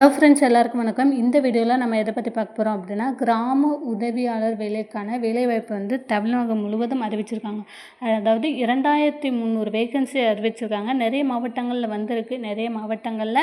Hello friends எல்லாருக்கும் வணக்கம். இந்த வீடியோவில் நம்ம எதை பற்றி பார்க்க போகிறோம் அப்படின்னா கிராம உதவியாளர் வேலைக்கான வேலைவாய்ப்பு வந்து தமிழகம் முழுவதும் அறிவிச்சிருக்காங்க. அதாவது இரண்டாயிரத்தி முந்நூறு வேகன்சி அறிவிச்சிருக்காங்க. நிறைய மாவட்டங்களில் வந்திருக்கு. நிறைய மாவட்டங்களில்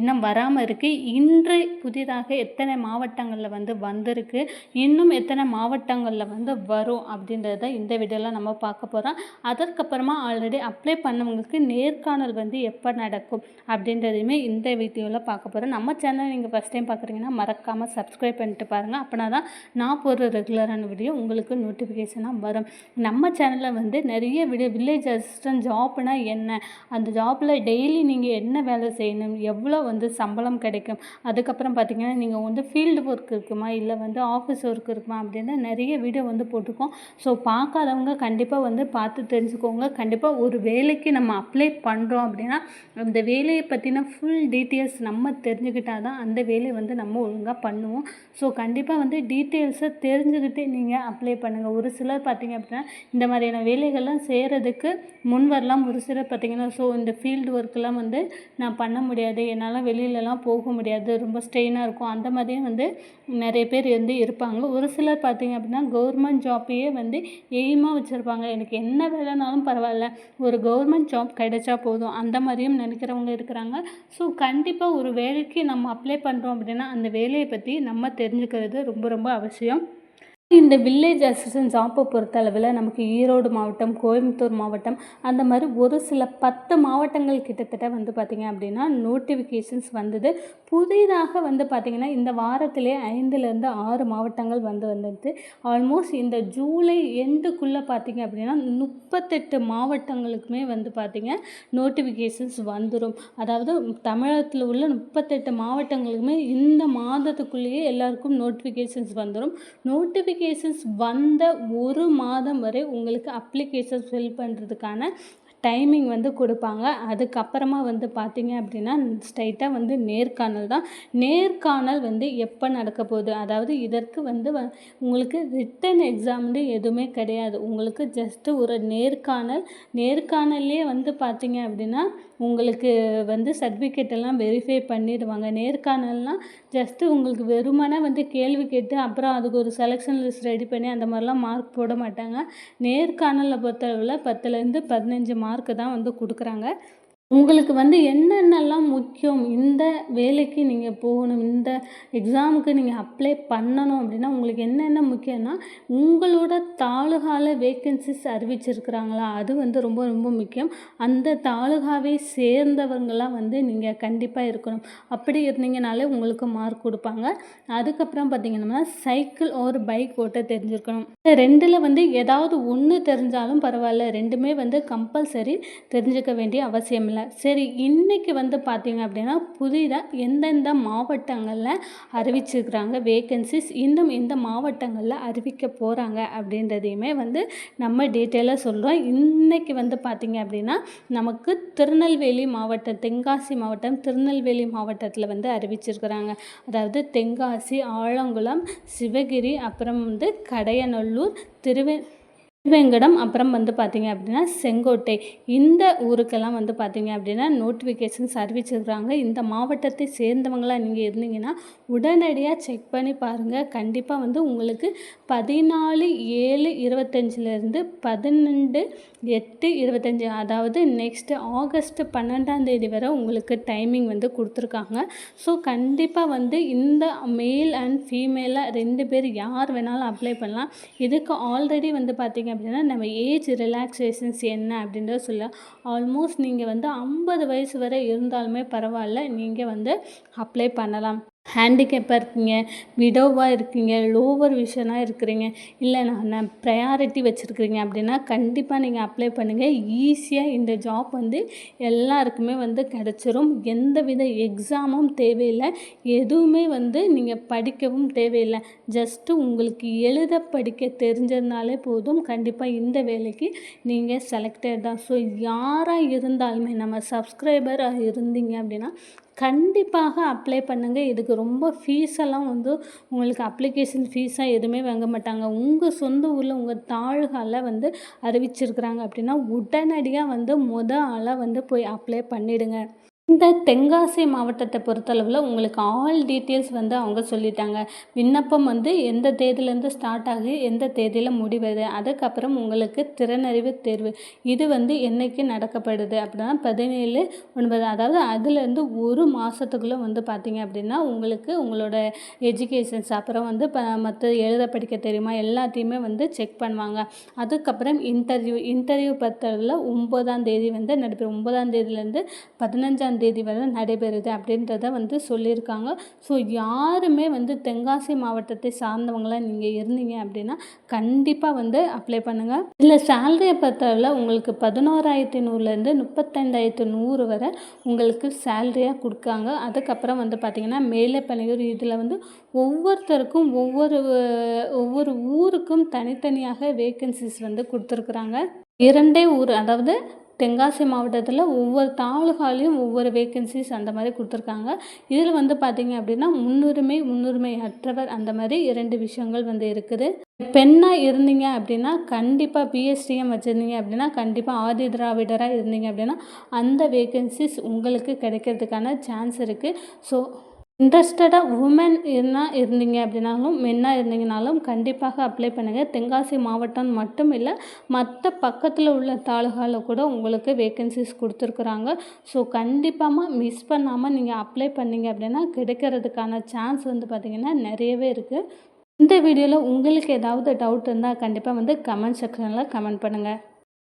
இன்னும் வராமல் இருக்குது இன்று புதிதாக எத்தனை மாவட்டங்களில் வந்து வந்திருக்கு? இன்னும் எத்தனை மாவட்டங்களில் வந்து வரும் அப்படின்றத இந்த வீடியோவில் நம்ம பார்க்க போகிறோம் அதற்கப்புறமா ஆல்ரெடி அப்ளை பண்ணவங்களுக்கு நேர்காணல் வந்து எப்போ நடக்கும் அப்படின்றதையுமே இந்த வீடியோவில் பார்க்க போகிறோம் நம்ம சேனல் நீங்கள் ஃபஸ்ட் டைம் பார்க்குறீங்கன்னா மறக்காமல் சப்ஸ்கிரைப் பண்ணிட்டு பாருங்கள் அப்படின்னா தான் நான் போடுற ரெகுலரான வீடியோ உங்களுக்கு நோட்டிஃபிகேஷனாக வரும். நம்ம சேனலில் வந்து நிறைய வீடியோ வில்லேஜ் அசிஸ்டன்ட் ஜாப்னால் என்ன? அந்த ஜாப்பில் டெய்லி நீங்கள் என்ன வேலை செய்யணும்? எவ்வளோ வந்து சம்பளம் கிடைக்கும்? அதுக்கப்புறம் பார்த்திங்கன்னா நீங்கள் வந்து ஃபீல்டு ஒர்க் இருக்குமா? இல்லை வந்து ஆஃபீஸ் ஒர்க் இருக்குமா? அப்படின்னு நிறைய வீடியோ வந்து போட்டிருக்கோம். ஸோ பார்க்காதவங்க கண்டிப்பாக வந்து பார்த்து தெரிஞ்சுக்கோங்க. கண்டிப்பாக ஒரு வேலைக்கு நம்ம அப்ளை பண்ணுறோம் அப்படின்னா அந்த வேலையை பற்றின ஃபுல் டீட்டெயில்ஸ் நம்ம தெரிஞ்சுக்கிட்டு தெரிஞ்சுக்கிட்டால் தான் அந்த வேலையை வந்து நம்ம ஒழுங்காக பண்ணுவோம். ஸோ கண்டிப்பாக வந்து டீட்டெயில்ஸை தெரிஞ்சுக்கிட்டு நீங்கள் அப்ளை பண்ணுங்கள் ஒரு சிலர் பார்த்திங்க அப்படின்னா இந்த மாதிரியான வேலைகள்லாம் செய்கிறதுக்கு முன் வரலாம். ஒரு சிலர் பார்த்திங்கன்னா ஸோ இந்த ஃபீல்டு ஒர்க்கெலாம் வந்து நான் பண்ண முடியாது. என்னால் வெளியிலலாம் போக முடியாது. ரொம்ப ஸ்ட்ரெயினாக இருக்கும். அந்த மாதிரியும் வந்து நிறைய பேர் வந்து இருப்பாங்க. ஒரு சிலர் பார்த்திங்க அப்படின்னா கவர்மெண்ட் ஜாப்பையே வந்து எய்மாக வச்சுருப்பாங்க. எனக்கு என்ன வேலைனாலும் பரவாயில்ல. ஒரு கவர்மெண்ட் ஜாப் கிடைச்சா போதும். அந்த மாதிரியும் நினைக்கிறவங்க இருக்கிறாங்க. ஸோ கண்டிப்பாக ஒரு வேலைக்கு நம்ம நம்ம அப்ளை பண்ணுறோம் அப்படின்னா அந்த வேலையை பற்றி நம்ம தெரிஞ்சுக்கிறது ரொம்ப ரொம்ப அவசியம். இந்த வில்லேஜ் அசிஸ்டன்ட் ஜாப்பை பொறுத்தளவில் நமக்கு ஈரோடு மாவட்டம் கோயம்புத்தூர் மாவட்டம் அந்த மாதிரி ஒரு சில பத்து மாவட்டங்கள் கிட்டத்தட்ட வந்து பார்த்திங்க அப்படின்னா நோட்டிஃபிகேஷன்ஸ் வந்தது. புதிதாக வந்து பார்த்திங்கன்னா இந்த வாரத்திலே ஐந்துலேருந்து ஆறு மாவட்டங்கள் வந்து வந்தது. ஆல்மோஸ்ட் இந்த ஜூலை எண்டுக்குள்ளே பார்த்திங்க அப்படின்னா முப்பத்தெட்டு மாவட்டங்களுக்குமே வந்து பார்த்திங்க நோட்டிஃபிகேஷன்ஸ் வந்துடும் அதாவது தமிழகத்தில் உள்ள முப்பத்தெட்டு மாவட்டங்களுக்குமே இந்த மாதத்துக்குள்ளேயே எல்லாருக்கும் நோட்டிஃபிகேஷன்ஸ் வந்துடும் நோட்டிஃபி அப்ளிகேஷன்ஸ் வந்த ஒரு மாதம் வரை உங்களுக்கு அப்ளிகேஷன் ஃபில் பண்ணுறதுக்கான டைமிங் வந்து கொடுப்பாங்க. அதுக்கப்புறமா வந்து பார்த்திங்க அப்படின்னா ஸ்ட்ரைட்டாக வந்து நேர்காணல் தான். நேர்காணல் வந்து எப்போ நடக்க போகுது? அதாவது இதற்கு வந்து வ உங்களுக்கு ரிட்டன் எக்ஸாம்னு எதுவுமே கிடையாது. உங்களுக்கு ஜஸ்ட்டு ஒரு நேர்காணல். நேர்காணல்லே வந்து பார்த்திங்க அப்படின்னா உங்களுக்கு வந்து சர்டிஃபிகேட் எல்லாம் வெரிஃபை பண்ணிடுவாங்க. நேர்காணல்னால் ஜஸ்ட்டு உங்களுக்கு வெறுமனே வந்து கேள்வி கேட்டு அப்புறம் அதுக்கு ஒரு செலெக்ஷன் லிஸ்ட் ரெடி பண்ணி அந்த மாதிரிலாம் மார்க் போட மாட்டாங்க. நேர்காணலை பொறுத்தளவில் பத்துலேருந்து பதினஞ்சு மார்க்கு தான் வந்து கொடுக்குறாங்க. உங்களுக்கு வந்து என்னென்னலாம் முக்கியம்? இந்த வேலைக்கு நீங்கள் போகணும் இந்த எக்ஸாமுக்கு நீங்கள் அப்ளை பண்ணணும் அப்படின்னா உங்களுக்கு என்னென்ன முக்கியம்னா உங்களோட தாலுகாவில் வேக்கன்சிஸ் அறிவிச்சிருக்கிறாங்களா? அது வந்து ரொம்ப ரொம்ப முக்கியம். அந்த தாலுகாவை சேர்ந்தவங்களாம் வந்து நீங்கள் கண்டிப்பாக இருக்கணும். அப்படி இருந்தீங்கனாலே உங்களுக்கு மார்க் கொடுப்பாங்க. அதுக்கப்புறம் பார்த்தீங்கன்னா சைக்கிள் ஒரு பைக் ஓட்ட தெரிஞ்சிருக்கணும். ரெண்டில் வந்து ஏதாவது ஒன்று தெரிஞ்சாலும் பரவாயில்ல. ரெண்டுமே வந்து கம்பல்சரி தெரிஞ்சுக்க வேண்டிய அவசியம் இல்லை. இல்லை. சரி இன்றைக்கி வந்து பார்த்திங்க அப்படின்னா புதிதாக எந்தெந்த மாவட்டங்களில் அறிவிச்சிருக்கிறாங்க வேக்கன்சிஸ் இன்னும் எந்த மாவட்டங்களில் அறிவிக்க போகிறாங்க அப்படின்றதையுமே வந்து நம்ம டீட்டெயிலாக சொல்கிறோம் இன்றைக்கி வந்து பார்த்திங்க அப்படின்னா நமக்கு திருநெல்வேலி மாவட்டம் தென்காசி மாவட்டம் திருநெல்வேலி மாவட்டத்தில் வந்து அறிவிச்சிருக்கிறாங்க. அதாவது தென்காசி ஆலங்குளம் சிவகிரி அப்புறம் வந்து கடையநல்லூர் திருவே திருவேங்கடம் அப்புறம் வந்து பார்த்திங்க அப்படின்னா செங்கோட்டை. இந்த ஊருக்கெல்லாம் வந்து பார்த்திங்க அப்படின்னா நோட்டிஃபிகேஷன்ஸ் அறிவிச்சிருக்கிறாங்க இந்த மாவட்டத்தை சேர்ந்தவங்களாக நீங்கள் இருந்தீங்கன்னா உடனடியாக செக் பண்ணி பாருங்கள் கண்டிப்பாக வந்து உங்களுக்கு பதினாலு ஏழு இருபத்தஞ்சிலேருந்து பதினெண்டு எட்டு இருபத்தஞ்சி அதாவது நெக்ஸ்ட்டு ஆகஸ்ட் பன்னெண்டாம் தேதி வரை உங்களுக்கு டைமிங் வந்து கொடுத்துருக்காங்க. ஸோ கண்டிப்பாக வந்து இந்த மேல் அண்ட் ஃபீமேலாக ரெண்டு பேர் யார் வேணாலும் அப்ளை பண்ணலாம். இதுக்கு ஆல்ரெடி வந்து பார்த்திங்க அப்படின்னா நம்ம ஏஜ் ரிலாக்ஸேஷன்ஸ் என்ன அப்படின்றத சொல்ல ஆல்மோஸ்ட் நீங்கள் வந்து ஐம்பது வயசு வரை இருந்தாலுமே பரவாயில்ல. நீங்கள் வந்து அப்ளை பண்ணலாம். ஹேண்டிகேப்பாக இருக்கீங்க விடோவாக இருக்கீங்க லோவர் விஷனாக இருக்கிறீங்க. இல்லை நான் ப்ரையாரிட்டி வச்சுருக்கிறீங்க அப்படின்னா கண்டிப்பாக நீங்கள் அப்ளை பண்ணுங்கள் ஈஸியாக இந்த ஜாப் வந்து எல்லாருக்குமே வந்து கிடச்சிரும். எந்த வித எக்ஸாமும் தேவையில்லை. எதுவுமே வந்து நீங்கள் படிக்கவும் தேவையில்லை. ஜஸ்ட்டு உங்களுக்கு எழுத படிக்க தெரிஞ்சதுனாலே போதும். கண்டிப்பாக இந்த வேலைக்கு நீங்கள் செலக்டட் தான். ஸோ யாராக இருந்தாலுமே நம்ம சப்ஸ்கிரைபராக இருந்தீங்க அப்படின்னா கண்டிப்பாக அப்ளை பண்ணுங்கள் இதுக்கு ரொம்ப ஃபீஸெல்லாம் வந்து உங்களுக்கு அப்ளிகேஷன் ஃபீஸாக எதுவுமே வாங்க மாட்டாங்க. உங்கள் சொந்த ஊரில் உங்கள் தாழ்கால வந்து அறிவிச்சிருக்கிறாங்க அப்படின்னா உடனடியாக வந்து முத ஆளாக வந்து போய் அப்ளை பண்ணிவிடுங்க இந்த தென்காசி மாவட்டத்தை பொறுத்தளவில் உங்களுக்கு ஆல் டீட்டெயில்ஸ் வந்து அவங்க சொல்லிட்டாங்க. விண்ணப்பம் வந்து எந்த தேதியிலேருந்து ஸ்டார்ட் ஆகி எந்த தேதியில் முடிவது அதுக்கப்புறம் உங்களுக்கு திறனறிவு தேர்வு. இது வந்து என்றைக்கு நடக்கப்படுது அப்படின்னா பதினேழு ஒன்பது அதாவது அதுலேருந்து ஒரு மாதத்துக்குள்ளே வந்து பார்த்தீங்க அப்படின்னா உங்களுக்கு உங்களோட எஜுகேஷன்ஸ் அப்புறம் வந்து இப்போ மற்ற எழுத படிக்க தெரியுமா எல்லாத்தையுமே வந்து செக் பண்ணுவாங்க. அதுக்கப்புறம் இன்டர்வியூ இன்டர்வியூ பொறுத்தளவில் ஒம்பதாம் தேதி வந்து நடைபெறும். ஒம்பதாம் தேதியிலேருந்து பதினஞ்சாம் தேதி வரை நடைபெறுது அப்படின்றத வந்து சொல்லியிருக்காங்க. ஸோ யாருமே வந்து தென்காசி மாவட்டத்தை சார்ந்தவங்களாக நீங்கள் இருந்தீங்க அப்படின்னா கண்டிப்பாக வந்து அப்ளை பண்ணுங்கள் இதில் சேலரியை பொறுத்தவரை உங்களுக்கு பதினோராயிரத்தி நூறுலேருந்து முப்பத்தைந்தாயிரத்து நூறு வரை உங்களுக்கு சேலரியாக கொடுக்காங்க. அதுக்கப்புறம் வந்து பார்த்திங்கன்னா மேலே பணியூர் இதில் வந்து ஒவ்வொருத்தருக்கும் ஒவ்வொரு ஒவ்வொரு ஊருக்கும் தனித்தனியாக வேக்கன்சிஸ் வந்து கொடுத்துருக்குறாங்க. இரண்டே ஊர் அதாவது தென்காசி மாவட்டத்தில் ஒவ்வொரு தாலுகாலையும் ஒவ்வொரு வேக்கன்சிஸ் அந்த மாதிரி கொடுத்துருக்காங்க. இதில் வந்து பார்த்திங்க அப்படின்னா முன்னுரிமை முன்னுரிமை அற்றவர் அந்த மாதிரி இரண்டு விஷயங்கள் வந்து இருக்குது. பெண்ணாக இருந்தீங்க அப்படின்னா கண்டிப்பாக பிஎஸ்டிஎம் வச்சுருந்தீங்க அப்படின்னா கண்டிப்பாக ஆதி திராவிடராக இருந்தீங்க அப்படின்னா அந்த வேக்கன்சிஸ் உங்களுக்கு கிடைக்கிறதுக்கான சான்ஸ் இருக்குது ஸோ இன்ட்ரெஸ்டடாக உமன் இருந்தால் இருந்தீங்க அப்படின்னாலும் மென்னாக இருந்தீங்கனாலும் கண்டிப்பாக அப்ளை பண்ணுங்கள் தென்காசி மாவட்டம் மட்டும் இல்லை மற்ற பக்கத்தில் உள்ள தாலுகாவில் கூட உங்களுக்கு வேக்கன்சிஸ் கொடுத்துருக்குறாங்க. ஸோ கண்டிப்பாக மிஸ் பண்ணாமல் நீங்கள் அப்ளை பண்ணீங்க அப்படின்னா கிடைக்கிறதுக்கான சான்ஸ் வந்து பார்த்திங்கன்னா நிறையவே இருக்குது இந்த வீடியோவில் உங்களுக்கு ஏதாவது டவுட் இருந்தால் கண்டிப்பாக வந்து கமெண்ட் செக்ஷனில் கமெண்ட் பண்ணுங்கள்